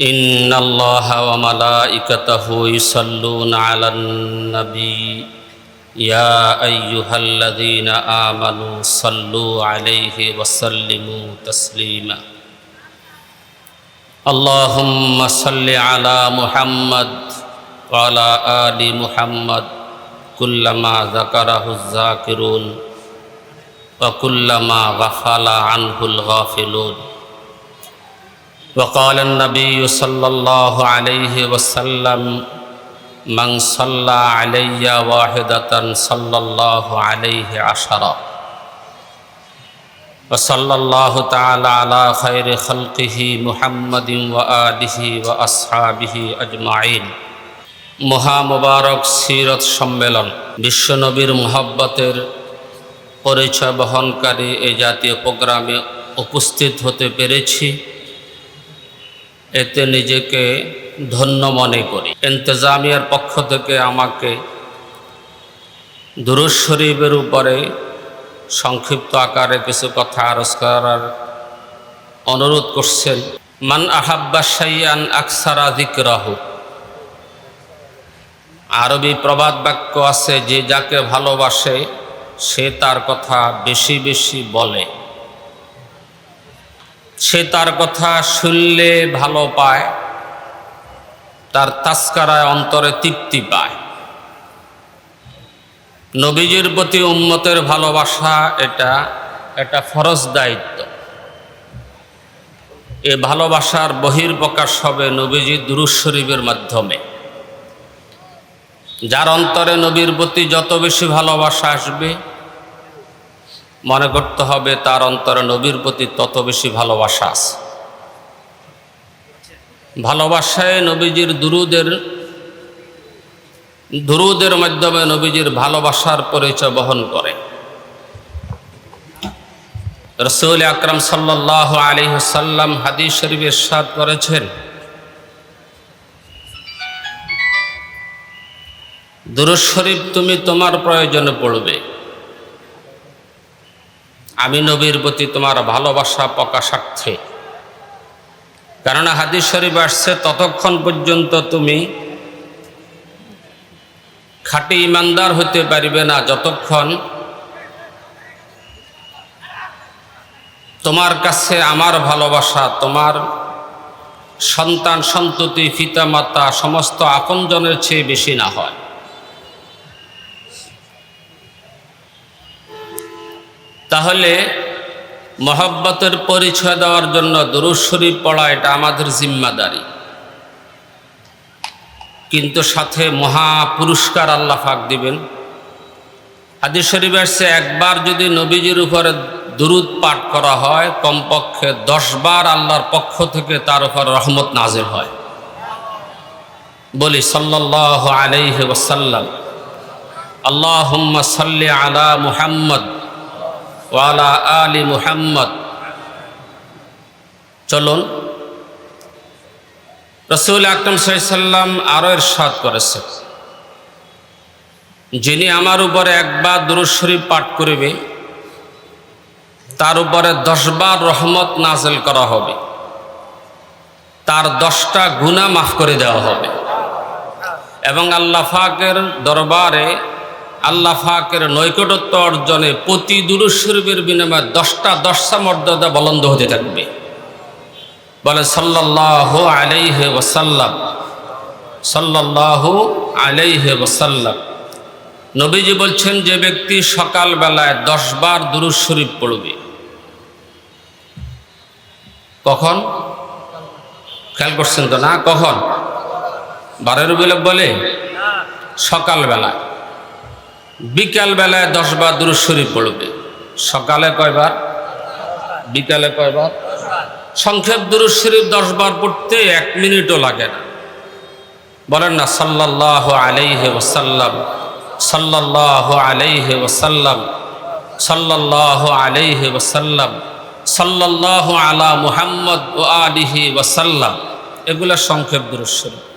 إن الله وملائكته يصلون على النبي يا أيها الذين آمنوا صلوا عليه وسلموا تسليما اللهم صل على محمد وعلى آل محمد كلما ذكره الذاكرون وكلما غفل عنه الغافلون وقال النبي صلى الله عليه وسلم من صلى علي واحدة صلى الله عليه عشرا وصلى الله تعالى على خير خلقه محمد وآله وأصحابه أجمعين মহা মুবারক সিরত সম্মেলন বিশ্বনবীর মোহাব্বতের পরিচয় বহনকারী এই জাতীয় প্রোগ্রামে উপস্থিত হতে পেরেছি এতে নিজেকে ধন্য মনে করি। ইন্তজামিয়ার পক্ষ থেকে আমাকে দুরুজ শরীফের উপরে সংক্ষিপ্ত আকারে কিছু কথা আরজ করার অনুরোধ করছেন। মান আহাব্বা সাইয়ান আকসারা দিকরাহু আরবি প্রবাদ বাক্য আছে, যে যাকে ভালোবাসে, সে তার কথা বেশি বেশি বলে। সে তার কথা শুনলে ভালো পায়, তার তাস্কারায় অন্তরে তৃপ্তি পায়। নবীজির প্রতি উম্মতের ভালোবাসা এটা এটা ফরজ দায়িত্ব। এ ভালোবাসার বহির্প্রকাশ হবে নবীজি দুরুজ শরীফের মাধ্যমে। যার অন্তরে নবীর প্রতি যত বেশি ভালোবাসা আসবে মনে করতে হবে তার অন্তরে নবীর প্রতি তত বেশি ভালোবাসা আছে। ভালোবাসায় নবীজির দুরুদের দুরুদের মাধ্যমে নবীজির ভালোবাসার পরিচয় বহন করে। রসুল আকরম সাল্লাহ আলী সাল্লাম হাদিস শরীফ ইরশাদ করেছেন দুরুজ শরীফ তুমি তোমার প্রয়োজনে পড়বে। আমি নবীর প্রতি তোমার ভালোবাসা প্রকাশার্থে। কেননা হাদিস শরীফ আসছে, ততক্ষণ পর্যন্ত তুমি খাঁটি ইমানদার হতে পারবে না, যতক্ষণ তোমার কাছে আমার ভালোবাসা, তোমার সন্তান সন্ততি, পিতামাতা, সমস্ত আপনজনের চেয়ে বেশি না হয়। তাহলে মহব্বতের পরিচয় দেওয়ার জন্য দরুদ শরীফ পড়া এটা আমাদের জিম্মাদারি। কিন্তু সাথে মহা পুরস্কার আল্লাহ ফাঁক দিবেন। হাদিস শরীফ আসছে, একবার যদি নবীজির উপরে দুরুদ পাঠ করা হয়, কমপক্ষে দশবার আল্লাহর পক্ষ থেকে তার উপর রহমত নাজির হয়। বলি সাল্লাহ আলাইহি ওসাল্লাম আল্লাহ সাল্লি আলা মুহাম্মদ। ওয়ালা আলী মুহাম্মদ। চলুন। রসুল আকরম সাল্লাম আরও এরশাদ করেছে। যিনি আমার উপরে একবার দুরুদ শরীফ পাঠ করবে, তার উপরে দশবার রহমত নাজেল করা হবে। তার দশটা গুণা মাফ করে দেওয়া হবে। এবং আল্লাহ ফাকের দরবারে আল্লাহ ফাকের নৈকটত্ব অর্জনে প্রতি দুরুদ শরীফের বিনিময়ে দশটা দশটা মর্যাদা বলন্দ হতে থাকবে। বলে সাল্লাহ আলাইহে ওসাল্লাম সাল্লাহ আলাইহে ওসাল্লাম নবীজি বলছেন, যে ব্যক্তি সকালবেলায় দশবার শরীফ পড়বে, কখন? খেয়াল করছেন তো না? কখন? বারের বিলোক বলে, সকালবেলায়। বিকালবেলায় দশবার দুরুদ শরীফ পড়বে। সকালে কয়বার? বিকালে কয়বার? সংক্ষেপ দুরুদ শরীফ দশবার পড়তে এক মিনিটও লাগে না। বলেন না সাল্লাহ আলাইহে ওসাল্লাম সাল্লাহ আলাইহে ওসাল্লাম সাল্লাহ আলাইহে ওসাল্লাম সাল্লাহ আলা মুহাম্মদ ও আলিহি ওসাল্লাম এগুলো সংক্ষেপ দুরুদ শরীফ।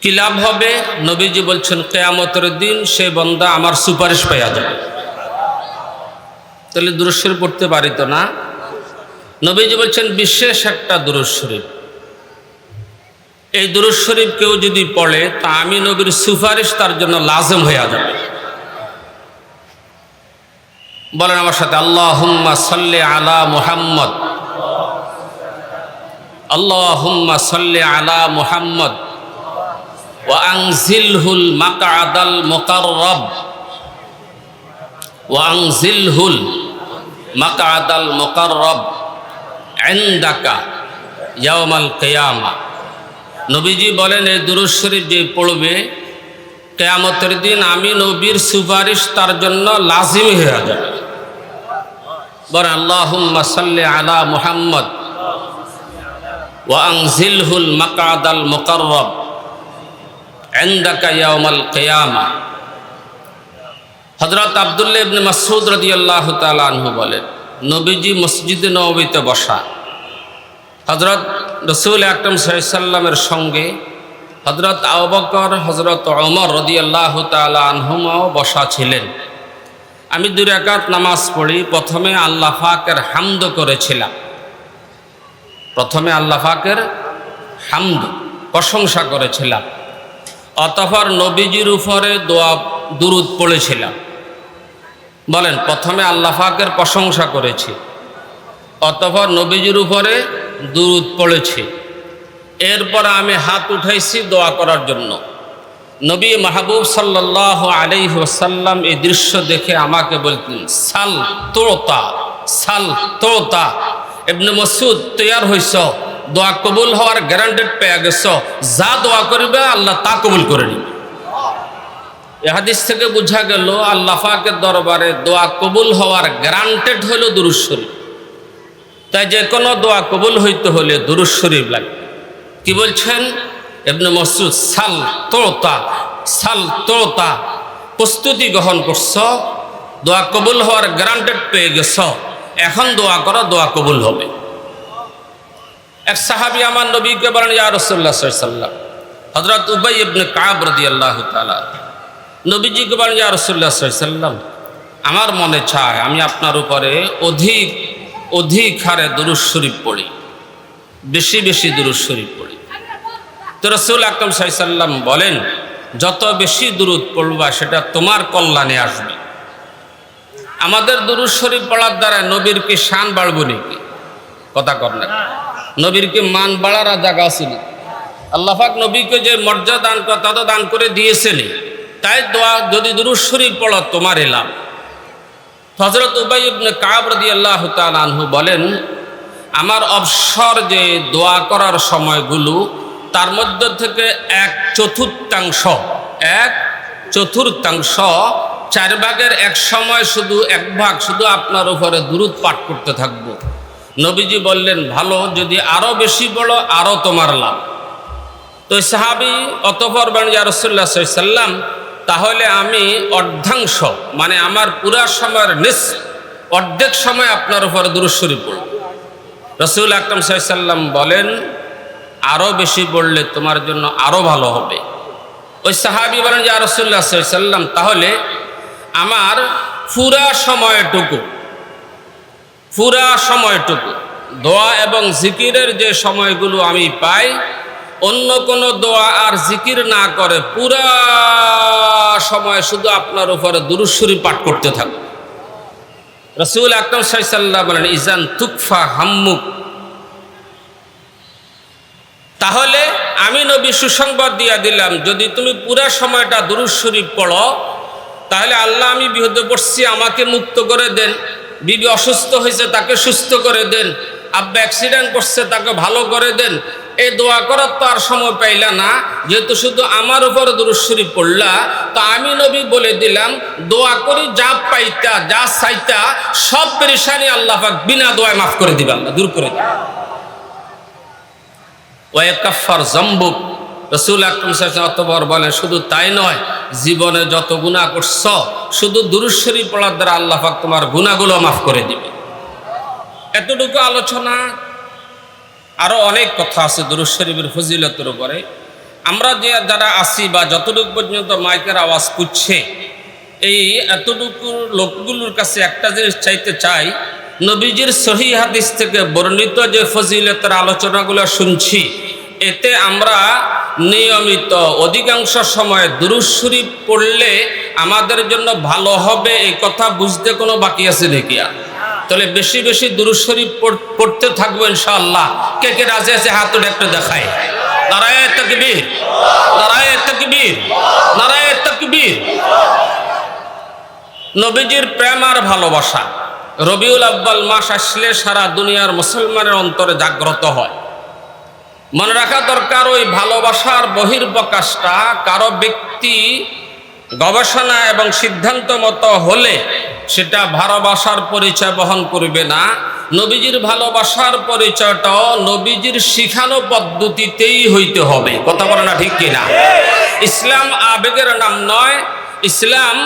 কি লাভ হবে? নবীজি বলছেন, কেয়ামতের দিন সে বন্দা আমার সুপারিশ পাইয়া যাবে। তাহলে দুরুশ্বরী পড়তে পারিত না? নবীজি বলছেন, বিশেষ একটা দুরুশ্বরী এই দুরুদ শরীফ কেউ যদি পড়ে, তা আমি নবীর সুপারিশ তার জন্য লাজম হয়ে যাবে। বলেন আমার সাথে আল্লাহ হুম্মা সাল্লি আলা মুহাম্মদ। আল্লাহ হুম্মা সাল্লি আলা মুহাম্মদ। ওয়াংজিলহুল মাকাদাল মুকাররব ওয়াংজিলহুল মাকাদাল মুকাররব ইনদাকা ইয়াউমাল কিয়ামা নবীজি বলেন এই শরীফ যে পড়বে, কেয়ামতের দিন আমি নবীর সুপারিশ তার জন্য লাজিম হয়ে যাবে। বলেন আল্লাহুম্মা সাল্লি আলা মুহাম্মদ। ওয়াংজিলহুল মাকাদাল মুকাররব। আব্দুল্লাহ ইবনে মাসউদ রাদিয়াল্লাহু তাআলা আনহু বলেন, নবীজি মসজিদে নববীতে বসা। হজরত রসুল আকরম সাল্লামের সঙ্গে হজরত আবকর হজরত অমর রদি আল্লাহ তালা আনহুমাও বসা ছিলেন। আমি দুই রাকাত নামাজ পড়ি, প্রথমে আল্লাহ ফাকের হামদ করেছিলাম। প্রথমে আল্লাহ ফাকের হামদ প্রশংসা করেছিলাম। অতঃপর নবীজির উপরে দোয়া দুরুদ পড়েছিলাম। বলেন, প্রথমে আল্লাহ ফাকের প্রশংসা করেছি, অতঃপর নবীজির উপরে দুরুদ পড়েছি। এরপর আমি হাত উঠাইছি দোয়া করার জন্য। নবী মাহবুব সাল্লাহ আলাইহি ওসাল্লাম এই দৃশ্য দেখে আমাকে বলতেন, সাল তোতা সাল তোতা। এমনি মসুদ তৈয়ার হইস দোয়া কবুল হওয়ার গ্যারান্টেড পেয়ে গেছ। যা দোয়া করবে আল্লাহ তা কবুল করে নিবে। হাদিস থেকে বোঝা গেল, আল্লাহ পাকের দরবারে দোয়া কবুল হওয়ার গ্যারান্টেড হলো দুরুদ শরীফ। তাই যে কোনো দোয়া কবুল হইতে হলে দুরুদ শরীফ লাগবে। কি বলছেন? এমনি মসুদ সাল তোতা সাল তোতা, প্রস্তুতি গ্রহণ করছ, দোয়া কবুল হওয়ার গ্যারান্টেড পেয়ে গেছ, এখন দোয়া করো, দোয়া কবুল হবে। এক সাহাবি আমার নবীকে বলেন, ইয়া রসল্লা সাল্লাম হজরত উবাই ইবনে কাব রদি আল্লাহ তালা নবীজিকে বলেন, ইয়া রসল্লা সাল্লাম আমার মনে চায় আমি আপনার উপরে অধিক অধিক হারে দুরুজ শরীফ পড়ি, বেশি বেশি দুরুজ শরীফ পড়ি। তো রসুল আকরম সাল্লাম বলেন, যত বেশি দূরত পড়বা, সেটা তোমার কল্যাণে আসবে। আমাদের দুরুজ শরীফ পড়ার দ্বারা নবীর কি শান বাড়বো নাকি? কথা কর না। নবীর কি মান বাড়ার জায়গা ছিল। আল্লাহাক নবীকে যে মর্যাদা দান তা তো দান করে দিয়েছেনি তাই দোয়া যদি দুরুশ্বরী পড়ো তোমার এলাম হজরত উবাই ইবনে কাব রদি আল্লাহ আনহু বলেন, আমার অবসর যে দোয়া করার সময়গুলো, তার মধ্য থেকে এক চতুর্থাংশ এক চতুর্থাংশ চার ভাগের এক সময় শুধু এক ভাগ, শুধু আপনার উপরে দূরত পাঠ করতে থাকব। নবীজি বললেন, ভালো, যদি আরও বেশি বড় আরও তোমার লাভ। তো সাহাবি অতপর বাণিজ্য তাহলে আমি অর্ধাংশ মানে আমার পুরা সময়ের নিস অর্ধেক সময় আপনার উপর দুরুশ্বরী পড়ব। রসুল আকরম সাল্লাম বলেন আরও বেশি পড়লে তোমার জন্য আরও ভালো হবে। ওই সাহাবি বলেন যে রসুল্লাহ সাল্লাম তাহলে আমার পুরা সময়টুকু পুরা সময়টুকু। দোয়া এবং জিকিরের যে সময়গুলো আমি পাই, অন্য কোনো দোয়া আর জিকির না করে পুরা সময় শুধু আপনার উপরে দুরুশ্বরী পাঠ করতে থাকবে। রসুল আকরম সাইসাল্লাহ বলেন, ইজান তুকফা হাম্মুক। তাহলে আমি নবী সুসংবাদ দিয়া দিলাম, যদি তুমি পুরা সময়টা দুরুশ্বরী পড়ো, তাহলে আল্লাহ আমি বিহতে পড়ছি, আমাকে মুক্ত করে দেন। বিবি অসুস্থ হয়েছে, তাকে সুস্থ করে দেন। আব্বা অ্যাক্সিডেন্ট করছে, তাকে ভালো করে দেন। এই দোয়া করার তো আর সময় পাইলা না, যেহেতু শুধু আমার উপর দুরুশ্বরী পড়লা, তো আমি নবী বলে দিলাম, দোয়া করি, যা পাইতা, যা চাইতা, সব পেরেশানি আল্লাহফাক বিনা দোয়ায় মাফ করে দিবে আল্লাহ, দূর করে দিবে। ওয়াকাফার জম্বুক রসুল আকরম অতবর বলেন, শুধু তাই নয়, জীবনে যত গুণা করছ, শুধু দুরুশ্বরী পড়ার দ্বারা আল্লাহ পাক তোমার গুণাগুলো মাফ করে দিবে। এতটুকু আলোচনা আরও অনেক কথা আছে দুরুজ শরীফের ফজিলতের উপরে। আমরা যে যারা আসি বা যতটুকু পর্যন্ত মাইকের আওয়াজ পুচ্ছে, এই এতটুকু লোকগুলোর কাছে একটা জিনিস চাইতে চাই, নবীজির সহি হাদিস থেকে বর্ণিত যে ফজিলতের আলোচনাগুলো শুনছি এতে আমরা নিয়মিত, অধিকাংশ সময় দুরুজ শরীফ পড়লে আমাদের জন্য ভালো হবে, এই কথা বুঝতে কোনো বাকি আছে নাকি? আর তাহলে বেশি বেশি দুরুজ শরীফ পড়তে থাকব ইনশাআল্লাহ। কে কে রাজি আছে হাত একটু দেখায় নারায় তকবীর নারায় তকবীর নারায় তকবীর। নবীজির প্রেম আর ভালোবাসা। রবিউল আব্বাল মাস আসলে সারা দুনিয়ার মুসলমানের অন্তরে জাগ্রত হয়। মনে রাখা দরকার, ওই ভালোবাসার বহির্প্রকাশটা কারও ব্যক্তি গবেষণা এবং সিদ্ধান্ত মতো হলে সেটা ভালোবাসার পরিচয় বহন করবে না। নবীজির ভালোবাসার পরিচয়টাও নবীজির শিখানো পদ্ধতিতেই হইতে হবে। কথা বলে না ঠিক কিনা? ইসলাম আবেগের নাম নয়, ইসলাম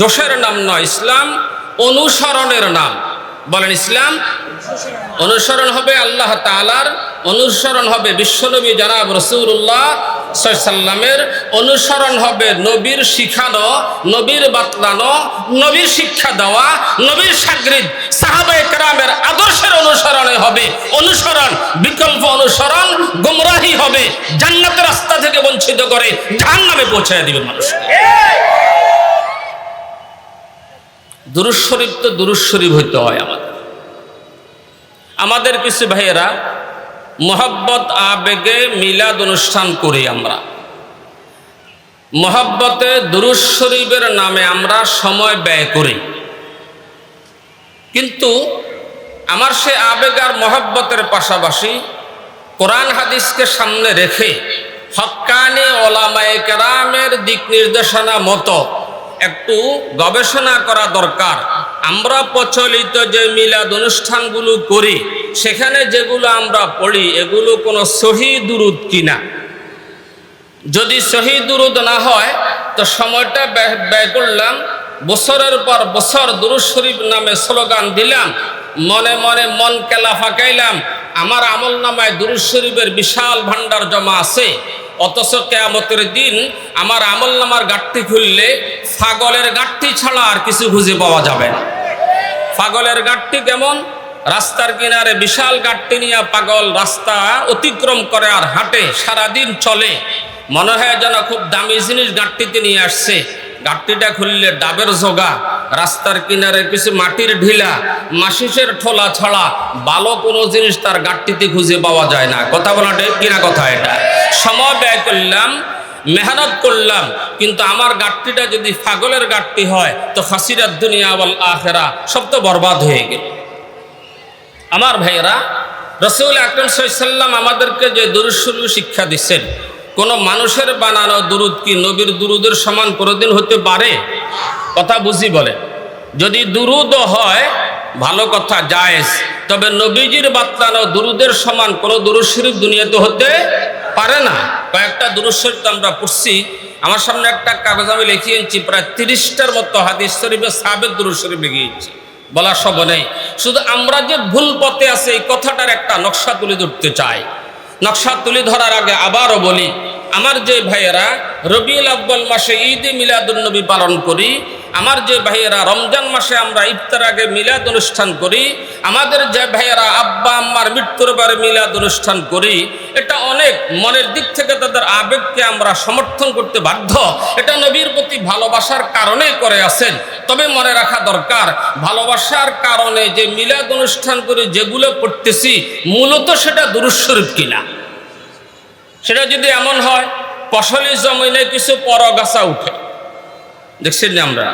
জোশের নাম নয়, ইসলাম অনুসরণের নাম। বলেন ইসলাম অনুসরণ হবে আল্লাহ তালার অনুসরণ হবে বিশ্বনবী জানাব রসুল্লাহ সাল্লামের অনুসরণ হবে নবীর শিখানো, নবীর বাতলানো, নবীর শিক্ষা দেওয়া, নবীর সাগরিদ সাহাবা একরামের আদর্শের অনুসরণে হবে, অনুসরণ, বিকল্প অনুসরণ, গুমরাহি হবে জান্নাতের রাস্তা থেকে বঞ্চিত করে জাহান নামে পৌঁছায় দিবে মানুষ। দুরুজ শরীফ তো দুরুজ শরীফ হইতে হয় আমাদের। আমাদের কিছু ভাইয়েরা, মোহাব্বত আবেগে মিলাদ অনুষ্ঠান করি আমরা। মোহাব্বতে দুরুজ শরীফের নামে আমরা সময় ব্যয় করি। কিন্তু আমার সে আবেগ আর মহব্বতের পাশাপাশি কোরআন হাদিসকে সামনে রেখে হক্কানি ওলামায়ে কেরামের দিক নির্দেশনা মতো একটু গবেষণা করা দরকার। আমরা প্রচলিত যে মিলাদ অনুষ্ঠানগুলো করি, সেখানে যেগুলো আমরা পড়ি, এগুলো কোনো সহি দুরুদ কিনা। যদি সহি দুরুদ না হয়, তো সময়টা ব্যয় করলাম, বছরের পর বছর দুরুদ শরীফ নামে স্লোগান দিলাম, মনে মনে মন কেলা ফাঁকাইলাম, আমার আমল নামায় দুরুদ শরীফের বিশাল ভান্ডার জমা আছে। অথচ কেয়ামতের দিন আমার আমল নামার গাঠটি খুললে ছাগলের গাঠটি ছাড়া আর কিছু খুঁজে পাওয়া যাবে না। পাগলের গাঠটি কেমন? রাস্তার কিনারে বিশাল গাঠটি নিয়ে পাগল রাস্তা অতিক্রম করে আর হাঁটে, সারাদিন চলে। মনে হয় যেন খুব দামি জিনিস গাঠটিতে নিয়ে আসছে। গাঠটিটা খুললে ডাবের জোগা, রাস্তার কিনারে কিছু মাটির ঢিলা, মাসিসের ঠোলা ছাড়া, ভালো কোনো জিনিস তার গাঠটিতে খুঁজে পাওয়া যায় না। কথা বলা ঠিক কিনা কথা এটা? সময় ব্যয় করলাম, মেহনত করলাম, কিন্তু আমার গাঠটিটা যদি পাগলের গাঠটি হয়, তো ফাঁসিরার দুনিয়া বল আখেরা সব তো বরবাদ হয়ে গেল। আমার ভাইয়েরা, রসুল আকরম সাল্লাম আমাদেরকে যে দুরুসুলু শিক্ষা দিচ্ছেন কোনো মানুষের বানানো দুরুদ কি নবীর দুরুদের সমান কোনোদিন হতে পারে? কথা বুঝি বলে। যদি দুরুদও হয়, ভালো কথা, জায়েজ। তবে নবীজির বাতলানো দুরুদের সমান কোনো দুরুদ শরীফ দুনিয়াতে হতে পারে না। কয়েকটা দুরুদ শরীফ তো আমরা পড়ছি। আমার সামনে একটা কাগজ আমি লিখিয়েছি প্রায় তিরিশটার মতো হাদিস শরীফে সাবেক দুরুদ শরীফ লিখিয়েছি বলার সব নেই। শুধু আমরা যে ভুল পথে আছে, এই কথাটার একটা নকশা তুলে ধরতে চাই। নকশা তুলে ধরার আগে আবারও বলি, আমার যে ভাইয়েরা রবিউল আব্বাল মাসে ঈদ মিলাদুল নবী পালন করি আমার যে ভাইয়েরা, রমজান মাসে আমরা ইফতার আগে মিলাদ অনুষ্ঠান করি, আমাদের যে ভাইয়েরা আব্বা, আম্মার মৃত্যুর বারে মিলাদ অনুষ্ঠান করি, এটা অনেক মনের দিক থেকে তাদের আবেগকে আমরা সমর্থন করতে বাধ্য। এটা নবীর প্রতি ভালোবাসার কারণে করে আছেন। তবে মনে রাখা দরকার, ভালোবাসার কারণে যে মিলাদ অনুষ্ঠান করে, যেগুলো পড়তেছি মূলত সেটা দুরুস্বরূপ কিনা? সেটা যদি এমন হয় ফসলি জমিনে কিছু পরগাছা উঠে। দেখছেন আমরা?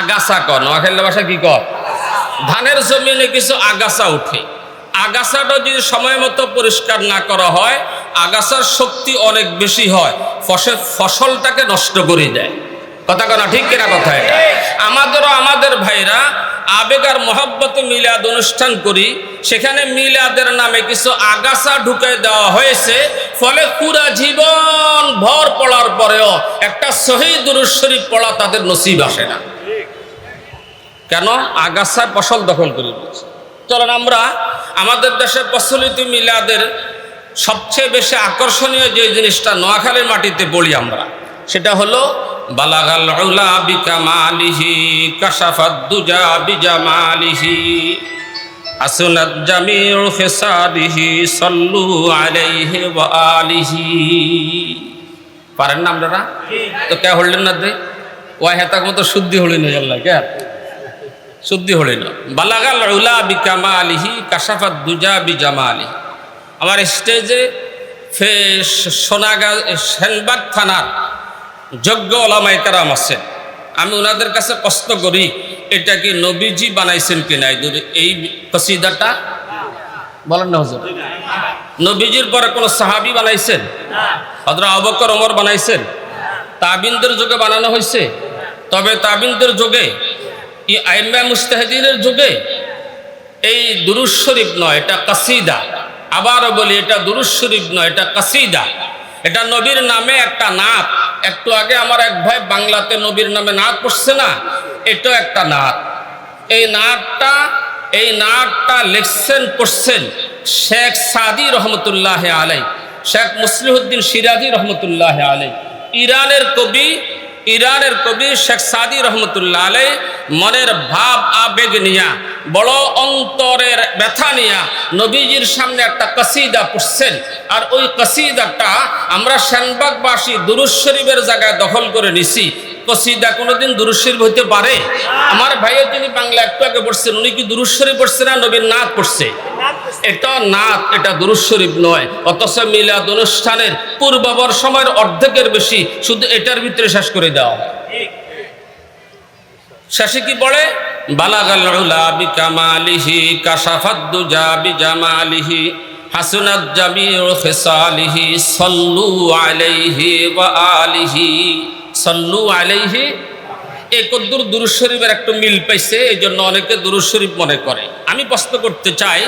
আগাছা কর নোয়াখালী ভাষা কি কর? ধানের জমিনে কিছু আগাছা উঠে। আগাছাটা যদি সময় মতো পরিষ্কার না করা হয়, আগাছার শক্তি অনেক বেশি হয়, ফসল, ফসলটাকে নষ্ট করে দেয়। কথা কথা ঠিক কিনা কথা এটা? আমাদেরও আমাদের ভাইরা আবেগ আর মহাব্বতে মিলাদ অনুষ্ঠান করি, সেখানে মিলাদের নামে কিছু আগাছা ঢুকে দেওয়া হয়েছে ফলে পুরা জীবন ভর পড়ার পরেও একটা শহীদ শরীফ পড়া তাদের নসিব আসে না। কেন? আগাছায় ফসল দখল করে দিয়েছে। চলেন আমরা আমাদের দেশে প্রচলিত মিলাদের সবচেয়ে বেশি আকর্ষণীয় যে জিনিসটা নোয়াখালীর মাটিতে বলি আমরা, সেটা হলো, বালাগাল বিকামালিহি কাশাফাত দুজা বিজামালিহি হাসুনাত জামিউ খেসারিহি সল্লু আলাইহি ওয়া আলিহি। পারেন না আপনারা? তো কে হলেন না দে ওয়াই হেতাক মতো শুদ্ধি হলেন আল্লাহ, কে? শুদ্ধি হলেন বালাগাল উলা বি কামালিহি কাশাফাত দুজা বি জামালিহি আমার স্টেজে ফে সোনাগাঁ, সেনবাগ থানার যোগ্য ওলামাই কারাম আছেন। আমি ওনাদের কাছে প্রশ্ন করি, এটা কি নবীজি বানাইছেন কিনা এই দুটো- এই কসিদাটা বলেন না হুজুর। নবীজির পরে কোনো সাহাবি বানাইছেন? হজরত অবকর ওমর বানাইছেন? তাবিনদের যুগে বানানো হয়েছে? তবে তাবিনদের যুগে, ই আইম্মা মুস্তাহিদিনের যুগে এই দুরুজ শরীফ নয়, এটা কাসিদা। আবারও বলি, এটা দুরুজ শরীফ নয়, এটা কাসিদা। এটা নবীর নামে একটা নাত। একটু আগে আমার এক ভাই বাংলাতে নবীর নামে নাক পড়ছে না এটা একটা নাট এই নাটটা এই নাটটা লিখছেন, পড়ছেন শেখ সাদি রহমতুল্লাহ আলাই শেখ মুসলিহুদ্দিন সিরাজি রহমতুল্লাহ আলাই ইরানের কবি ইরানের কবি শেখ সাদি রহমতুল্লাহ আলাই মনের ভাব আবেগ নিয়া, বড় অন্তরের ব্যথা নিয়া নবীজির সামনে একটা কসিদা পড়ছেন। আর ওই কসিদাটা আমরা সেনবাগবাসী দুরুজ শরীফের জায়গায় দখল করে নিছি। কসিদা কোনোদিন দুরুজ শরীফ হইতে পারে? আমার ভাইও যিনি বাংলা একটু আগে পড়ছেন, উনি কি দুরুজ শরীফ পড়ছে না নবীর নাথ পড়ছে? এটা নাথ এটা দুরুজ শরীফ নয়। অথচ মিলাদ অনুষ্ঠানের পূর্বাবর সময়ের অর্ধেকের বেশি শুধু এটার ভিতরে শেষ করে দেওয়া হয়। শেষে কি বলে? বালাগাল সাল্লু আলাইহি এই কদ্দুর দুরুজ শরীফের একটু মিল পাইছে এই জন্য অনেকে দুরুজ শরীফ মনে করে। আমি প্রশ্ন করতে চাই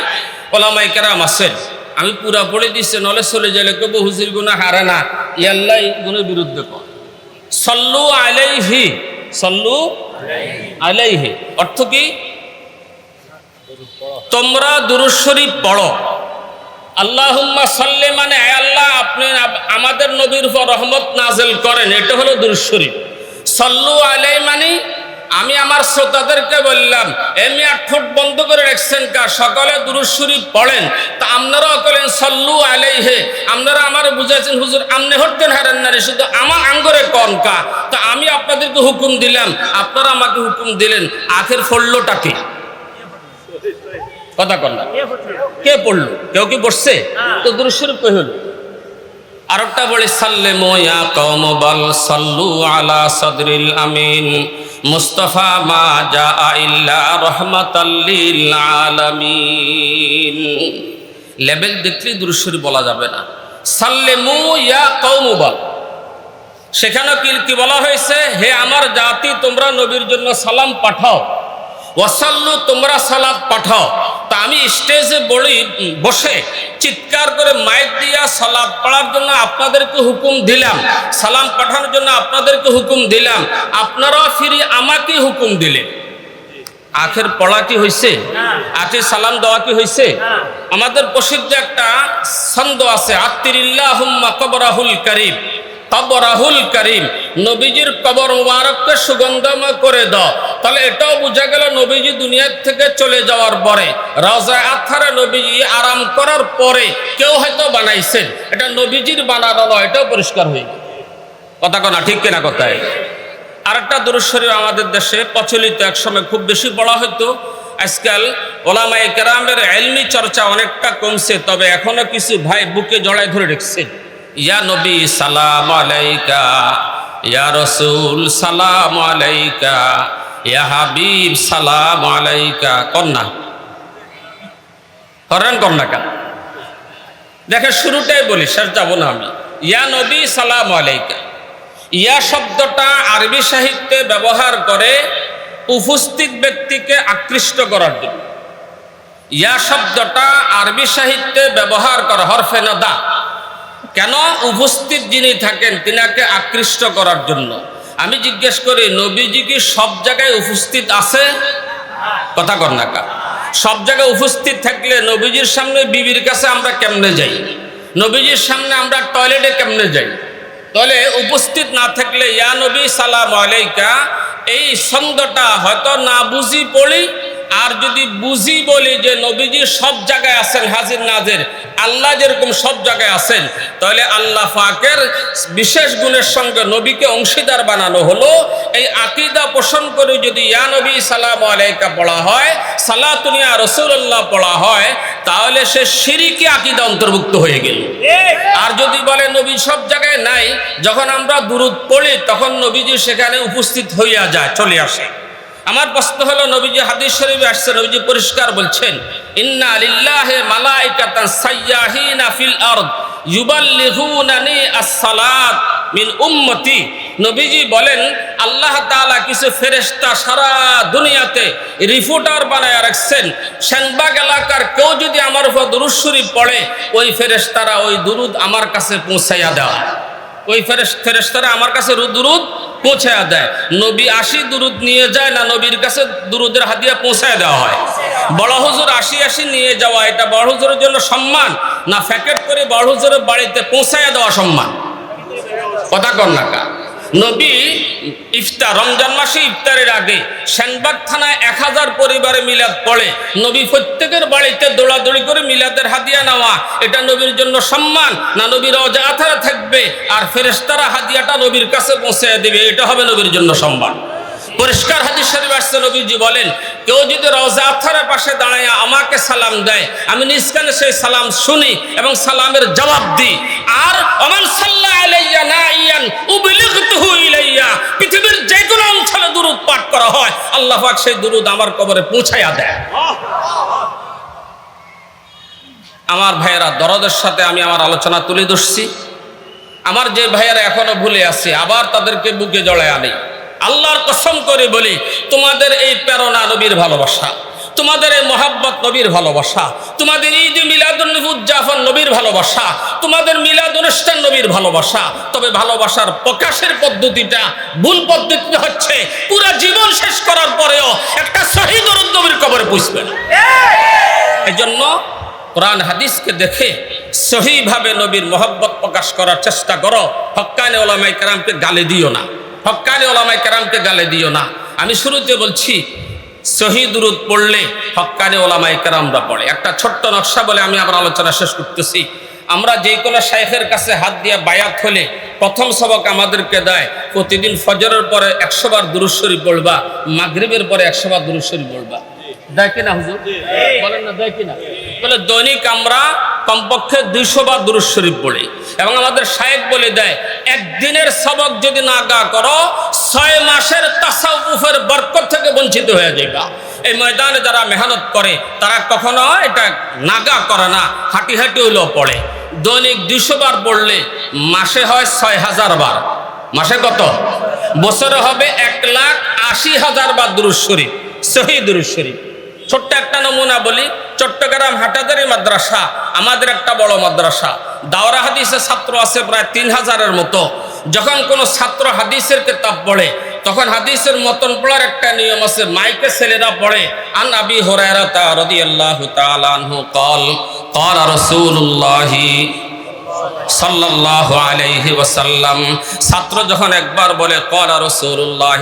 ওলামাই কেরাম আছেন? আমি পুরা পড়ে দিচ্ছে নলে চলে গেলে কেবো হুজির গুণা হারে না। ইয়াল্লাই গুণের বিরুদ্ধে কর সল্লু আলাইহি সল্লু আলাইহি। অর্থ কি? তোমরা দুরুজ শরীফ পড়ো। আল্লাহুম্মা সাল্লি মানে আল্লাহ, আপনি আমাদের নবীর উপর রহমত নাজেল করেন। এটা হলো দুরুজ শরীফ। সল্লু আলাই মানে আমি আমার শ্রোতাদেরকে বললাম এমনি আট ফুট বন্ধ করে রাখছেন কা? সকালে দুরুজ শরীফ পড়েন। তা আপনারাও করেন সল্লু আলাই হে আপনারা আমার বুঝাইছেন হুজুর আমনে হরতেন হারেন না রে, শুধু আমার আঙ্গরে কন কা? তা আমি আপনাদেরকে হুকুম দিলাম আপনারা আমাকে হুকুম দিলেন আখের ফললোটা কথা কন কে পড়ল? কেউ কি পড়ছে তো দুরুশ্বর কে হলো? আরেকটা বলে, সাল্লে মোয়া কম বল সাল্লু আলা সদরিল আমিন। মুস্তফা মা জা ইল্লা রহমাতাল্লিল আলামিন। লেভেল দেখলে দুরুশ্বর বলা যাবে না। সাল্লে মু ইয়া কৌম বল। সেখানে কি কি বলা হয়েছে? হে আমার জাতি, তোমরা নবীর জন্য সালাম পাঠাও। ওয়াসাল্লু তোমরা সালাদ পাঠাও। তা আমি স্টেজে বলি, বসে চিৎকার করে মাইক দিয়া সালাদ পড়ার জন্য আপনাদেরকে হুকুম দিলাম। সালাম পাঠানোর জন্য আপনাদেরকে হুকুম দিলাম। আপনারাও ফিরি আমাকে হুকুম দিলেন আখের পড়া কি হয়েছে আখের সালাম দেওয়া কি হয়েছে আমাদের প্রসিদ্ধ একটা ছন্দ আছে আত্মিরিল্লাহ কবরাহুল করিম। কবরাহুল করিম, নবীজির কবর মুবারককে সুগন্ধময় করে দাও। তাহলে এটাও বোঝা গেল নবীজি দুনিয়ার থেকে চলে যাওয়ার পরে, রাজা আথারে নবীজি আরাম করার পরে কেউ হয়তো বানাইছেন। এটা নবীজির বানানো নয়, এটাও পরিষ্কার হয়ে গেল। কথা কনা, ঠিক কিনা কথায়? আরেকটা দুরুশ্বরী আমাদের দেশে প্রচলিত, একসময় খুব বেশি পড়া হতো। আজকাল ওলামাই কেরামের এলমি চর্চা অনেকটা কমছে, তবে এখনও কিছু ভাই বুকে জড়াই ধরে রেখেছে ইয়া নবী সালাম আলাইকা, ইয়া রসুল সালাম আলাইকা, ইয়া হাবিব সালাম আলাইকা। কন্যা হরেন কন্যা দেখে শুরুটাই বলি স্যার যাব না আমি। ইয়া নবী সালাম আলাইকা। ইয়া শব্দটা আরবি সাহিত্যে ব্যবহার করে উপস্থিত ব্যক্তিকে আকৃষ্ট করার জন্য। ইয়া শব্দটা আরবি সাহিত্যে ব্যবহার করা হরফে নদা কেন উপস্থিত যিনি থাকেন, তিনাকে আকৃষ্ট করার জন্য? আমি জিজ্ঞেস করি, নবীজি কি সব জায়গায় উপস্থিত আছে? কথা কর না সব জায়গায় উপস্থিত থাকলে নবীজির সামনে বিবির কাছে আমরা কেমনে যাই? নবীজির সামনে আমরা টয়লেটে কেমনে যাই? তাহলে উপস্থিত না থাকলে, ইয়া নবী, সালাম আলাইকা এই ছন্দটা হয়তো না বুঝি পড়ি আর যদি বুঝি বলি যে নবীজি সব জায়গায় আছেন, হাজির নাজের, আল্লাহ যেরকম সব জায়গায় আছেন, তাহলে আল্লাহ পাকের বিশেষ গুণের সঙ্গে নবীকে অংশীদার বানানো হলো। এই আকিদা পোষণ করে যদি ইয়া নবী সালাম আলাইকা পড়া হয় সালাতুনিয়া রসুল্লাহ পড়া হয়, তাহলে সে সিরিকি আকিদা অন্তর্ভুক্ত হয়ে গেল। আর যদি বলে নবী সব জায়গায় নাই, যখন আমরা দুরুদ পড়ি, তখন নবীজি সেখানে উপস্থিত হইয়া যায়, চলে আসে। আমার প্রশ্ন হলো, নবীজি হাদিস শরীফে আসছে, নবীজি পরিষ্কার বলছেন, ইন্না লিল্লাহি মালাইকাতান সাইয়াহিনা ফিল আরদ ইউবাল্লিগুনানি আস-সালাত মিন উম্মতি। নবীজি বলেন, আল্লাহ তাআলা কিছু ফেরেশতা সারা দুনিয়াতে রিপোর্টার বানায় রাখছেন। সেনবাগ এলাকার কেউ যদি আমার উপর দুরুদ শরীফ পড়ে, ওই ফেরেশতারা ওই দুরুদ আমার কাছে পৌঁছাইয়া দেওয়া ওই ফেরেস ফেরেস্তারা আমার কাছে দুরুদ পৌঁছায় দেয়। নবী আশি দুরুদ নিয়ে যায় না নবীর কাছে দুরুদের হাতিয়া পৌঁছায় দেওয়া হয়। বড় হুজুর আশি আশি নিয়ে যাওয়া, এটা বড় হুজুরের জন্য সম্মান না ফ্যাকেট করে বড় হুজুরের বাড়িতে পৌঁছায় দেওয়া সম্মান? কথা কর না কা। নবী ইফতার, রমজান মাসে ইফতারের আগে সেনবাগ থানায় এক হাজার পরিবারে মিলাদ পড়ে। নবী প্রত্যেকের বাড়িতে দৌড়াদৌড়ি করে মিলাদের হাদিয়া নেওয়া, এটা নবীর জন্য সম্মান। না নবীর অজাথারা থাকবে, আর ফেরেস্তারা হাদিয়াটা নবীর কাছে পৌঁছে দেবে, এটা হবে নবীর জন্য সম্মান। পরিষ্কার হাদিস শরীফ নবীজি বলেন কেউ যদি রওজা আথারের পাশে দাঁড়ায় আমাকে সালাম দেয়, আমি নিষ্কানে সেই সালাম শুনি এবং সালামের জবাব দিই। আর অমান সাল্লাহ আলাইয়া না ইয়ান উবলিগতুহু ইলাইয়া, পৃথিবীর যে কোনো অঞ্চলে দুরুদ পাঠ করা হয়, আল্লাহ পাক সেই দুরুদ আমার কবরে পৌঁছাইয়া দেয় আমার ভাইয়েরা, দরদের সাথে আমি আমার আলোচনা তুলে ধরছি। আমার যে ভাইয়েরা এখনও ভুলে আছে, আবার তাদেরকে বুকে জড়ায় আনি আল্লাহর কসম করে বলি, তোমাদের এই প্রেরণা নবীর ভালোবাসা, তোমাদের এই মোহাব্বত নবীর ভালোবাসা, তোমাদের ঈদ মিলাদুল উদযাপন নবীর ভালোবাসা, তোমাদের মিলাদ অনুষ্ঠান নবীর ভালোবাসা, তবে ভালোবাসার প্রকাশের পদ্ধতিটা ভুল পদ্ধতি হচ্ছে, পুরা জীবন শেষ করার পরেও একটা শহীদ নবীর কবরে পুষবে না। এই জন্য কোরআন হাদিসকে দেখে সহিভাবে নবীর মোহব্বত প্রকাশ করার চেষ্টা করো, হক্কানে ওলামাই কেরামকে গালে দিও না। হক্কানে ওলামাই কেরামকে গালে দিও না। আমি শুরুতে বলছি শহীদুরুদ পড়লে হক্কানে ওলামাই কেরামরা পড়ে। একটা ছোট্ট নকশা বলে আমি আমার আলোচনা শেষ করতেছি। আমরা যে কোনো শাইখের কাছে হাত দিয়ে বায়াত হলে প্রথম সবক আমাদেরকে দেয় প্রতিদিন ফজরের পরে একশো বার দুরুশ্বরী পড়বা মাগরিবের পরে একশো বার দুরুশ্বরী পড়বা দেয় কিনা হুজুর? বলেন না দেয় কিনা? বলে দৈনিক আমরা কমপক্ষে দুইশো বার দুরুদ শরীফ পড়ি। এবং আমাদের সাহেব বলে দেয়, একদিনের সবক যদি না গা করো, ছয় মাসের তাসাউফের বরকত থেকে বঞ্চিত হয়ে যাইবা। এই ময়দানে যারা মেহনত করে, তারা কখনো এটা নাগা করে না, হাঁটি হাঁটি হইলেও পড়ে। দৈনিক দুইশো বার পড়লে মাসে হয় ছয় হাজার বার। মাসে কত? বছরে হবে এক লাখ আশি হাজার বার দুরুদ শরীফ, সহি দুরুদ শরীফ। ছোট্ট একটা নমুনা বলি চট্টগ্রাম হাটাদারি মাদ্রাসা আমাদের একটা বড় মাদ্রাসা দাওরা হাদিসের ছাত্র আছে প্রায় তিন হাজারের মতো যখন কোনো ছাত্র হাদিসের কেতাব পড়ে তখন হাদিসের মতন পড়ার একটা নিয়ম আছে মাইকে ছেলেরা পড়ে আন আবি হুরায়রা রাদিয়াল্লাহু তাআলা আনহু قال قال رسول الله সাল্লাল্লাহু আলহি ওয়াসাল্লাম। ছাত্র যখন একবার বলে, কলা রসুল্লাহ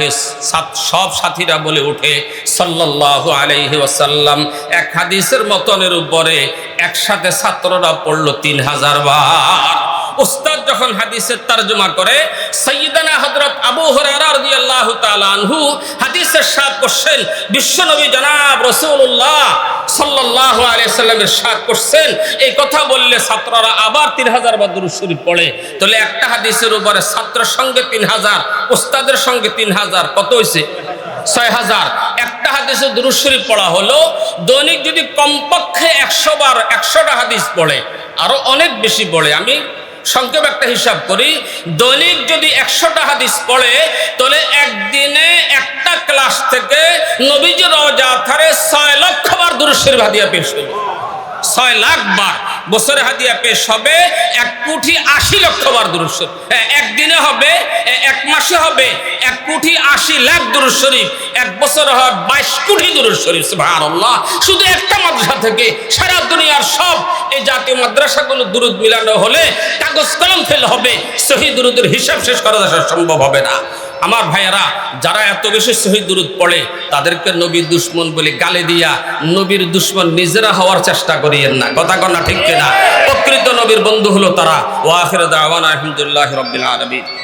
সব সাথীরা বলে ওঠে সাল্লাহ আলহি ওয়াসাল্লাম এক হাদিসের মতনের উপরে একসাথে ছাত্ররা পড়ল তিন হাজার বার। উস্তাদ যখন হাদিসের তর্জমা করে সৈয়দানা হযরত আবু হুরায়রা রাদিয়াল্লাহু তাআলা আনহু হাদিসের সাত করছেন, বিশ্বনবী জনাব রাসূলুল্লাহ সাল্লাল্লাহু আলাইহি সাল্লামের সাত করছেন, এই কথা বললে ছাত্ররা আবার তিন হাজার দুরূদ শরীফ পড়ে। তাহলে একটা হাদিসের উপরে ছাত্রের সঙ্গে তিন হাজার, উস্তাদের সঙ্গে তিন হাজার, কত হয়েছে ছয় হাজার। একটা হাদিসে দুরূদ পড়া হলো, দৈনিক যদি কমপক্ষে একশো বার, একশোটা হাদিস পড়ে, আরও অনেক বেশি পড়ে। আমি সংক্ষেপ একটা হিসাব করি। দৈনিক যদি একশোটা হাদিস পড়ে, তাহলে একদিনে একটা ক্লাস থেকে নবীজির অজাথারে ছয় লক্ষ বার দুরুশের ভাদিয়া পেশ হইল ছয় লাখ বার। বছরে হাদিয়া পেশ হবে, এক কোটি আশি লক্ষ বার দুরুশ্বর একদিনে হবে এক মাসে হবে, এক কোটি আশি লাখ দুরুদ শরীফ। এক বছরে হয় বাইশ কোটি দুরুদ শরীফ, সুবহানাল্লাহ। শুধু একটা মাদ্রাসা থেকে সারা দুনিয়ার সব এই জাতীয় মাদ্রাসাগুলো দুরুদ মিলানো হলে কাগজ কলম ফেল হবে, সহি দুরুদের হিসাব শেষ করা সম্ভব হবে না। আমার ভাইয়েরা, যারা এত বেশি শহীদ দূরত পড়ে, তাদেরকে নবীর দুশ্মন বলে গালে দিয়া নবীর দুশ্মন নিজেরা হওয়ার চেষ্টা করিয়েন না। কথা কন্যা ঠিক কিনা? প্রকৃত নবীর বন্ধু হলো তারা। ওয়াহির দাওয়ান আলহামদুলিল্লাহ রবিল আলমী